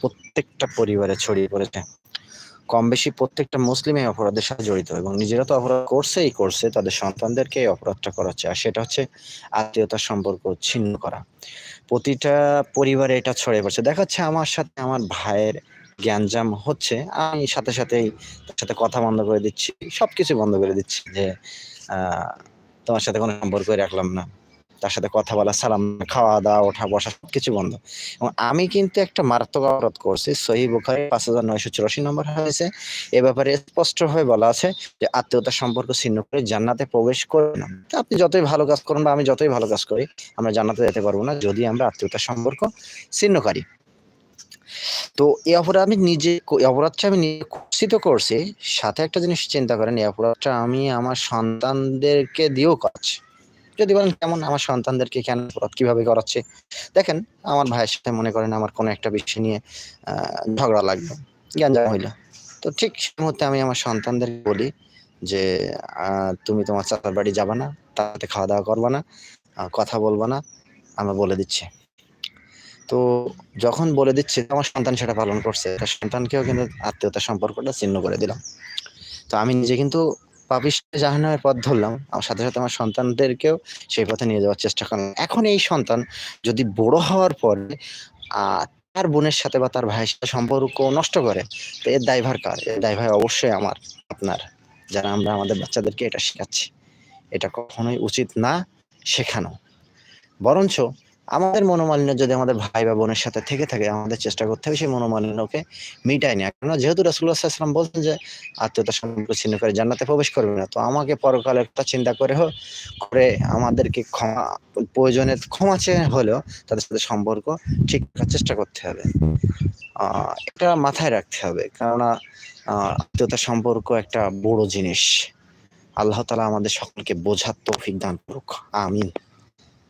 প্রত্যেকটা পরিবারে ছড়িয়ে পড়েছে। কম বেশি প্রত্যেকটা মুসলিম এই অপরাধের সাথে জড়িত এবং নিজেরা তো অপরাধ করছেই করছে, তাদের সন্তানদেরকে এই অপরাধটা করাচ্ছে আর সেটা হচ্ছে আত্মীয়তার সম্পর্ক ছিন্ন করা। প্রতিটা পরিবারে এটা ছড়িয়ে পড়ছে। দেখাচ্ছে আমার সাথে আমার ভাইয়ের জ্ঞানজাম হচ্ছে। আমি সাথে সাথেই তার সাথে কথা বন্ধ করে দিচ্ছি, সবকিছু বন্ধ করে দিচ্ছি যে তোমার সাথে কোনো সম্পর্কই রাখলাম না। তার সাথে কথা বলা, সালাম খাওয়া দাওয়া ওঠা বসা সবকিছু বন্ধ। এবং আমি কিন্তু একটা মারাত্মক অপরাধ করছি। সহি বুখারি পাঁচ হাজার নয়শো চুরাশি নম্বর হয়েছে এ ব্যাপারে স্পষ্টভাবে বলা আছে যে আত্মীয়তার সম্পর্ক ছিন্ন করে জান্নাতে প্রবেশ করে না। আপনি যতই ভালো কাজ করুন বা আমি যতই ভালো কাজ করি, আমরা জান্নাতে যেতে পারব না যদি আমরা আত্মীয়তার সম্পর্ক ছিন্নকারী তো এই অপরাধ আমি নিজে অপরাধটা আমি নিজে করছি তো করছি। সাথে একটা জিনিস চিন্তা করেন এই অপরাধটা আমি আমার সন্তানদেরকে দিয়েও করাচ্ছি। যদি বলেন কেমন আমার সন্তানদেরকে কেন অপরাধ কীভাবে করাচ্ছে? দেখেন, আমার ভাইয়ের সাথে মনে করেন আমার কোনো একটা বিষয় নিয়ে ঝগড়া লাগল জ্ঞানজাম হইল। তো ঠিক সেই মুহূর্তে আমি আমার সন্তানদের বলি যে তুমি তোমার চাচার বাড়ি যাবা না তাতে খাওয়া দাওয়া করবা না কথা বলবা না, আমরা বলে দিচ্ছি। তো যখন বলে দিচ্ছি, আমার সন্তান সেটা পালন করছে। সন্তানকেও কিন্তু আত্মীয়তার সম্পর্কটা ছিন্ন করে দিলাম। তো আমি নিজে কিন্তু পাপিষ্ট জাহান্নামের পথ ধরলাম। আমার সাথে সাথে আমার সন্তানদেরকেও সেই পথে নিয়ে যাওয়ার চেষ্টা করলাম। এখন এই সন্তান যদি বড় হওয়ার পরে তার বোনের সাথে বা তার ভাইয়ের সাথে সম্পর্ক নষ্ট করে, তো এর দায়ভার কার? এর দায়ভার অবশ্যই আমার, আপনার, যারা আমরা আমাদের বাচ্চাদেরকে এটা শেখাচ্ছি। এটা কখনোই উচিত না শেখানো। বরঞ্চ আমাদের মনোমালিন্য যদি আমাদের ভাই বা বোনের সাথে থেকে থাকে, আমাদের চেষ্টা করতে হবে সেই মনোমালিন্যকে মিটাই নেওয়া। কেননা যেহেতু রাসুল্লাহাম বলছেন যে আত্মীয়তা সম্পর্ক ছিন্ন করে জান্নাতে প্রবেশ করবে না, তো আমাকে পরকালে একটা চিন্তা করে হোক, করে আমাদেরকে ক্ষমা প্রয়োজনে ক্ষমা চেয়ে হলেও তাদের সাথে সম্পর্ক ঠিক রাখার চেষ্টা করতে হবে। এটা মাথায় রাখতে হবে। কেননা আত্মীয়তা সম্পর্ক একটা বড় জিনিস। আল্লাহ তালা আমাদের সকলকে বোঝার তৌফিক দান করুক। আমিন।